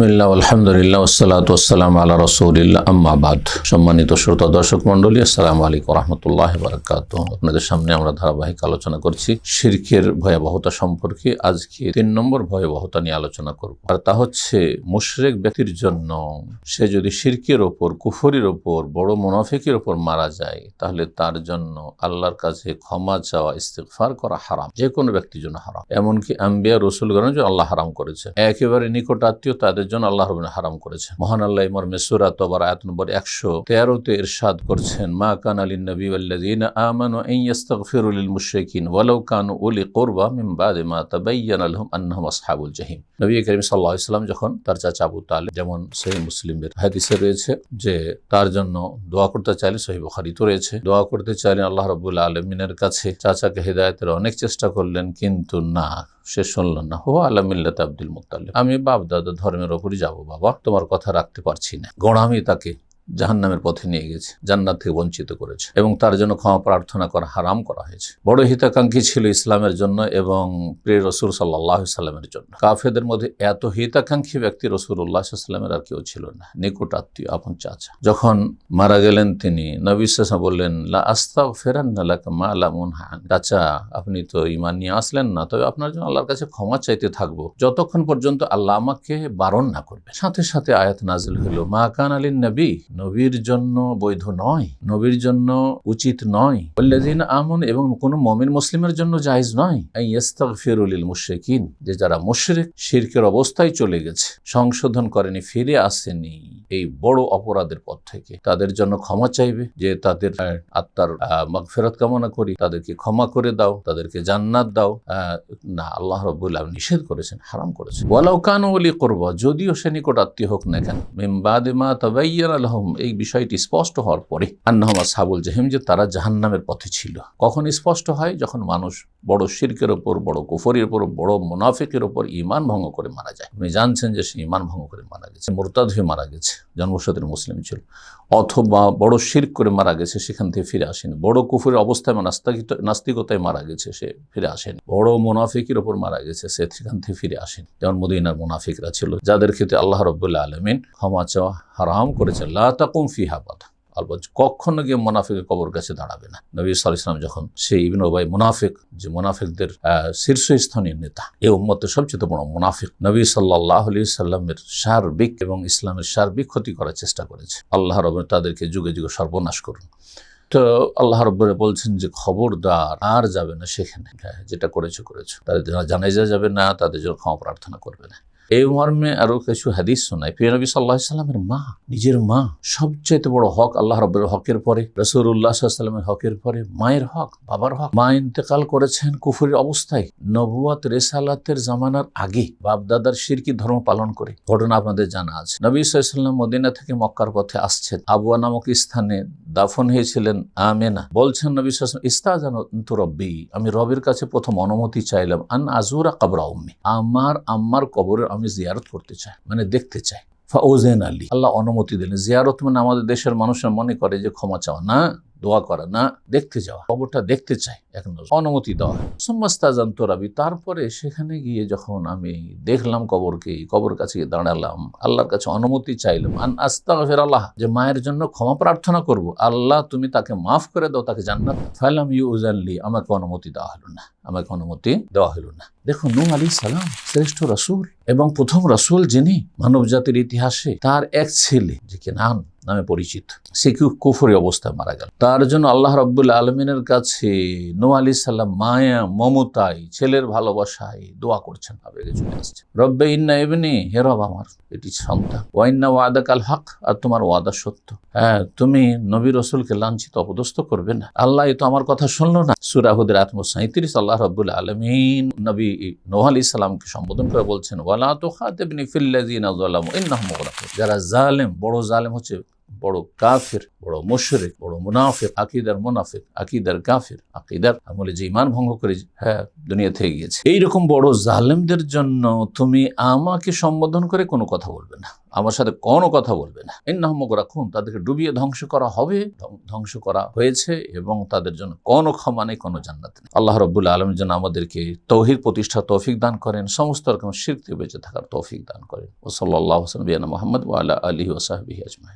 বিসমিল্লাহ, আলহামদুলিল্লাহ ওসালাত ওসালাম আল্লাহ রসৌলিল্লাহ আম্মাবাদ সম্মানিত শ্রোতা, দর্শক মন্ডলী আসসালামু আলাইকুম রহমতুল্লাহ বারকাত। আপনাদের সামনে আমরা ধারাবাহিক আলোচনা করছি শিরকের ভয়াবহতা সম্পর্কে। আজকে তিন নম্বর ভয়াবহতা নিয়ে আলোচনা করব। আর তা হচ্ছে, মুশরেক ব্যক্তির জন্য সে যদি শিরকের ওপর, কুফরির ওপর, বড় মুনাফিকের ওপর মারা যায়, তাহলে তার জন্য আল্লাহর কাছে ক্ষমা চাওয়া, ইস্তেগফার করা হারাম। যে কোনো ব্যক্তির জন্য হারাম। এমনকি আম্বিয়া রসুলগণের জন্য আল্লাহ হারাম করেছে। একেবারে নিকট আত্মীয় তাদের জন্য আল্লাহ রবিন হারাম করেছেন। মহান আল্লাহ ইমর মেসুরা তোবার আয়াত নম্বর একশো তেরোতে ইরশাদ করছেন, মা কান আলী নবী আল্লাযীনা আমানু আন ইস্তাগফিরু লিল মুশরিকিন ওয়ালাউ কানু উলি কুরবা মিন বাদি মা তাবায়্যানা লাহুম আন্নাহুম আসহাবুল জাহিম। নবী করিম সাল্লাল্লাহু আলাইহি সাল্লাম যখন তার চাচা আবু তালেব, যেমন সহিহ মুসলিমের হাদিসে রয়েছে যে তার জন্য দোয়া করতে চাইলে সহিহ বুখারীতে রয়েছে। দোয়া করতে চাইলেন আল্লাহ রাব্বুল আলামিনের কাছে চাচাকে হেদায়েতের অনেক চেষ্টা করলেন, কিন্তু না। সে শুনল না। হো মিল্লাত আব্দুল মুতালিব আমি বাপ দাদা ধর্মের ওপরই যাব বাবা। তোমার কথা রাখতে পারছি না। গোড়ামি তাকে জাহান্নামের পথে নিয়ে গেছে, জান্নাত থেকে বঞ্চিত করেছে এবং তার জন্য ক্ষমা প্রার্থনা করা হারাম করা হয়েছে। বড় হিতাকাঙ্ক্ষী ছিল ইসলামের জন্য এবং প্রিয় রসুল সাল্লাহ সাল্লামের জন্য। কাফেদের মধ্যে এত হিতাকাঙ্ক্ষী ব্যক্তি রসুল্লাহ সাল্লামের আর কেউ ছিল না, নিকট আত্মীয়, আপন চাচা। যখন মারা গেলেন তিনি, নবী সাসা বললেন, লা আস্তা ফেরান মা আলামুন হান চাচা, আপনি তো ইমান নিয়ে আসলেন না, তবে আপনার জন্য আল্লাহর কাছে ক্ষমা চাইতে থাকব। যতক্ষণ পর্যন্ত আল্লাহ আমাকে বারণ না করবে সাথে সাথে আয়াত নাজিল হলো, মা কান আলী নবী নবীর জন্য বৈধ নয়, নবীর জন্য উচিত নয়। বল্লাদিন আমন, এবং কোন মমিন মুসলিমের জন্য জায়েজ নয়। ফিরুলিল মুশরিকিন, যে যারা মুশরিক, শিরকের অবস্থায় চলে গেছে, সংশোধন করেনি, ফিরে আসেনি এই বড় অপরাধের পথ থেকে। তাদের জন্য ক্ষমা চাইবে, যে তাদের আত্মার ফেরত কামনা করি। তাদেরকে ক্ষমা করে দাও, তাদেরকে জান্নাত দাও। না, আল্লাহ রবুল্লাহ নিষেধ করেছেন, হারাম করেছেন। ওয়ালাউ কান ওলি করব, যদিও সে নিকট আত্মীয় হোক না কেন। মেমবাদে মা তবাইয়ান আলহম এই বিষয়টি স্পষ্ট হওয়ার পরে আন্নাহমা সাবুল জাহিম যে তারা জাহান্নামের পথে ছিল। কখন স্পষ্ট হয়? যখন মানুষ বড় শিরকের ওপর, বড় কুফরির ওপর, বড় মুনাফিকের ওপর ইমান ভঙ্গ করে মারা যায়। আপনি জানছেন যে সে ইমান ভঙ্গ করে মারা গেছে, মোরতাদ হয়ে মারা গেছে, জন্মসতের মুসলিম ছিল। অথবা বড় শির্ক করে মারা গেছে, সেখান থেকে ফিরে আসেনি। বড় কুফুরের অবস্থায় বা নাস্তিক নাস্তিকতায় মারা গেছে, সে ফিরে আসেন। বড় মুনাফিকের ওপর মারা গেছে, সে সেখান থেকে ফিরে আসেন। যেমন মদিনার মুনাফিকরা ছিল, যাদের ক্ষেত্রে আল্লাহ রবুল্লাহ আলমিন ক্ষমা চাওয়া হারাম করেছে লা তাকুম ফিহা বাধা আলবৎ কখনো গিয়ে মোনাফিকের কবর কাছে দাঁড়াবে না। নবী সাল ইসলাম যখন সেই ইবিন ওবাই মুনাফিক যে মুনাফিকদের শীর্ষস্থানীয় নেতা এই উম্মতের সবচেয়ে বড় মুনাফিক নবী সাল্লাহ আলি সাল্লামের সার্বিক এবং ইসলামের সার্বিক ক্ষতি করার চেষ্টা করেছে। আল্লাহ রব তাদেরকে যুগে যুগে সর্বনাশ করুন। তো আল্লাহ রব্বরে বলছেন যে খবরদার আর যাবে না সেখানে। হ্যাঁ, যেটা করেছ করেছ। তাদের জানাই যাবে না তাদের জন্য ক্ষমা প্রার্থনা করবে না। এই মর্মে আরও কিছু হাদিস শোনায়। প্রিয় নবী সাল্লাহ সাল্লামের মা, নিজের মা, সবচাইতে বড় হক আল্লাহ রবের হকের পরে রসুল্লাহ সাল্লামের হকের পরে, মায়ের হক, বাবার হক। মা ইন্তেকাল করেছেন কুফুরের অবস্থায়। নবুয়াত, রেসালাতের জামানার আগে বাপদাদার শিরকি ধর্ম পালন করে। ঘটনা আপনাদের জানা আছে। নবী সাল্লাম মদিনা থেকে মক্কার পথে আসছেন। আবুয়া নামক স্থানে দাফন হয়েছিলেন আমেনা। বলছেন নবী সাল্লাম, ইস্তাজান রব্বি, আমি রবের কাছে প্রথম অনুমতি চাইলাম, আন আজুরা কাবরা উম্মি। আমার আম্মার কবরের আমি জিয়ারত করতে চাই মানে দেখতে চাই। ফাউজেন আলী, আল্লাহ অনুমতি দিলেন। জিয়ারত মানে আমাদের দেশের মানুষের মনে করে যে ক্ষমা চাওয়া, না? দোয়া করা, না, দেখতে যাওয়া, খবরটা দেখতে চাই, এখন অনুমতি দেওয়া। সোম্মাস্তাজান তোরাবি তারপরে সেখানে গিয়ে যখন আমি দেখলাম কবরকে, কবর কাছে গিয়ে দাঁড়ালাম, আল্লাহর কাছে অনুমতি চাইলাম, আন আস্তা আল্লাহ যে মায়ের জন্য ক্ষমা প্রার্থনা করব, আল্লাহ তুমি তাকে মাফ করে দাও, তাকে জান্নাত ফাইলাম ইউ উজাল্লি আমাকে অনুমতি দেওয়া হলো না, আমাকে অনুমতি দেওয়া হলো না। দেখুন নূ আলী সালাম, শ্রেষ্ঠ রসুল এবং প্রথম রসুল যিনি মানব জাতির ইতিহাসে, তার এক ছেলে, যে নাম? নামে পরিচিত। সে কি কুফরি অবস্থায় মারা গেল? তার জন্য আল্লাহ রব্বুল্লা আলমিনের কাছে নো আলী সাল্লাম মায়া, মমতায়, ছেলের ভালোবাসায় দোয়া করছেন, আবেগে চলে আসছে রব্বে ইন্না এমনি হে রব আমার, এটি সন্তান। ওয়াইন্না ওয়াদা কাল হক, আর তোমার ওয়াদা সত্য। হ্যাঁ তুমি নবী রসুলকে লাঞ্ছিত, অপদস্থ করবে না। আল্লাহ তো আমার কথা শুনলো না। সুরাহুদের আত্ম সাঁত্রিশ আল্লাহ রব্বুল আলমিন নবী নোহ আলী সাল্লামকে সম্বোধন করে বলছেন, ওয়ালা তো খাতেবনি ফিল্লাজিনা যারা জালেম, বড় জালেম হচ্ছে বড় কাফির, বড় মুশরিক, বড় মুনাফিক, আকিদার মুনাফিক, আকিদার কাফির, আকিদার আমলে যে ইমান ভঙ্গ করে হ্যাঁ দুনিয়া থেকে গিয়েছে। এইরকম বড় জালেমদের জন্য তুমি আমাকে সম্বোধন করে কোনো কথা বলবে না, আমার সাথে কোনো কথা বলবে না। ইন্নাহমক রাখুন তাদেরকে ডুবিয়ে ধ্বংস করা হবে ধ্বংস করা হয়েছে এবং তাদের জন্য কোনো ক্ষমা নেই, কোনো জান্নাত নেই। আল্লাহ রব্বুল আলম যেন আমাদেরকে তৌহিদ প্রতিষ্ঠা তৌফিক দান করেন, সমস্ত রকম শিরতে বেঁচে থাকার তৌফিক দান করেন। ও সাল্লাহ হোসেন বিয়ানা মোহাম্মদ ওয়ালা আলী ওসাহবি আজমাই